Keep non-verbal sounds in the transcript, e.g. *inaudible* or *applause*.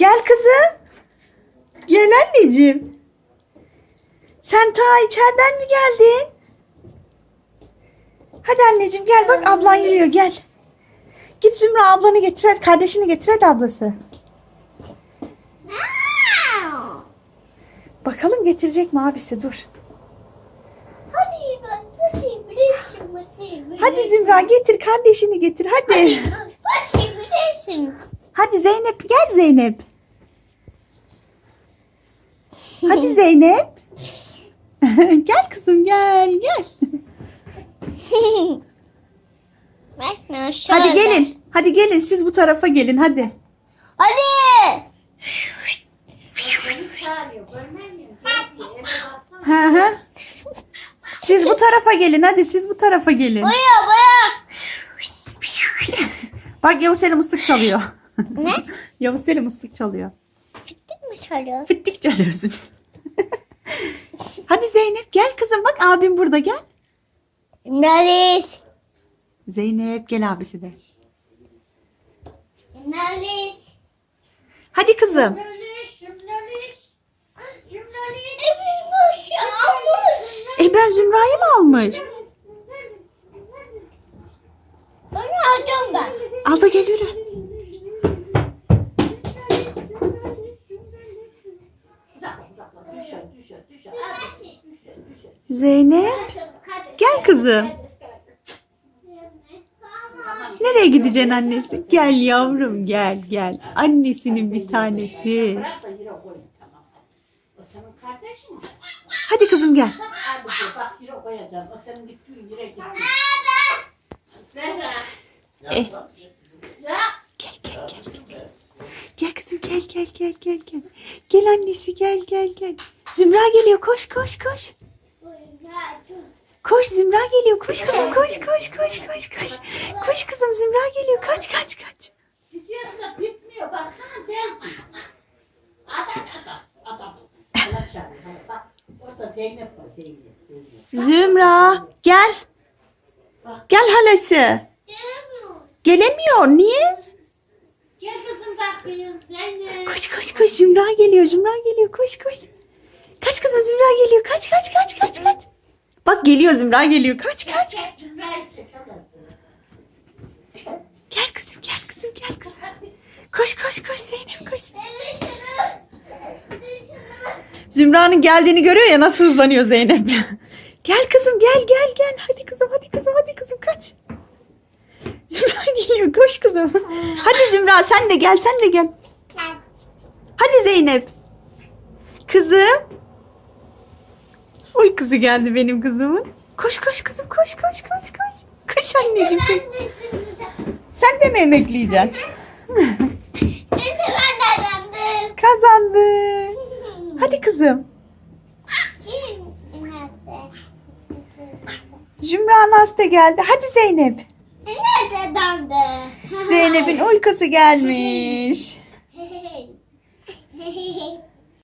Gel kızım. Gel anneciğim. Sen ta içeriden mi geldin? Hadi anneciğim gel bak ablan yürüyor gel. Git Zümra ablanı getir hadi kardeşini getir hadi ablası. Bakalım getirecek mi abisi dur. Hadi Zümra getir kardeşini getir hadi. Hadi Zeynep gel Zeynep. Hadi Zeynep. *laughs* gel kızım gel gel. Hadi gelin. Hadi gelin siz bu tarafa gelin hadi. Hadi. Hı hı. Siz bu tarafa gelin hadi siz bu tarafa gelin. Baya baya. Bak Yavuz Selim ıslık çalıyor. Ne? *laughs* Yavuz Selim ıslık çalıyor. Mi çalıyor? Fittik çalıyorsun. *laughs* hadi Zeynep gel kızım bak abim burada gel. Neredeyiz? Zeynep gel abisi de. Neredeyiz? Hadi kızım. E ben Zümra'yı mı almış? Onu alacağım ben. Al da gel yürü. Zeynep gel kızım. Nereye gideceksin annesi? Gel yavrum gel gel. Annesinin bir tanesi. Hadi kızım gel. Eh, gel gel gel. Gel kızım gel gel gel gel gel. Gel annesi gel gel gel. Zümra geliyor koş koş koş. Koş Zümra geliyor. Koş kızım koş koş koş koş koş. Koş kızım Zümra geliyor. Kaç kaç kaç. Gidiyorsun da bitmiyor. Baksana deldi. Adam adam adam. Allah çağırıyor. Hadi Bak orada Zeynep var. Zeynep. Zeynep. Zümra gel. Gel halası. Gelemiyor. Niye? Gel kızım bak Zeynep. Koş koş koş Zümra geliyor. Zümra geliyor. Koş koş. Kaç kızım Zümra geliyor. Kaç kaç kaç kaç kaç. Bak geliyor Zümra geliyor. Kaç kaç. Hadi. Gel kızım gel kızım gel kızım. Koş koş koş Zeynep koş. Zümra'nın geldiğini görüyor ya nasıl hızlanıyor Zeynep. *laughs* gel kızım gel gel gel. Hadi kızım hadi kızım hadi kızım kaç. Zümra geliyor koş kızım. Hadi Zümra sen de gel sen de gel. Hadi Zeynep. Kızım. Oy kızı geldi benim kızımın. Koş koş kızım koş koş koş koş. Koş anneciğim koş. Sen de mi emekleyeceksin? Kazandın. Hadi kızım. Zümra Naz da geldi. Hadi Zeynep. Zeynep'in uykusu gelmiş. *laughs*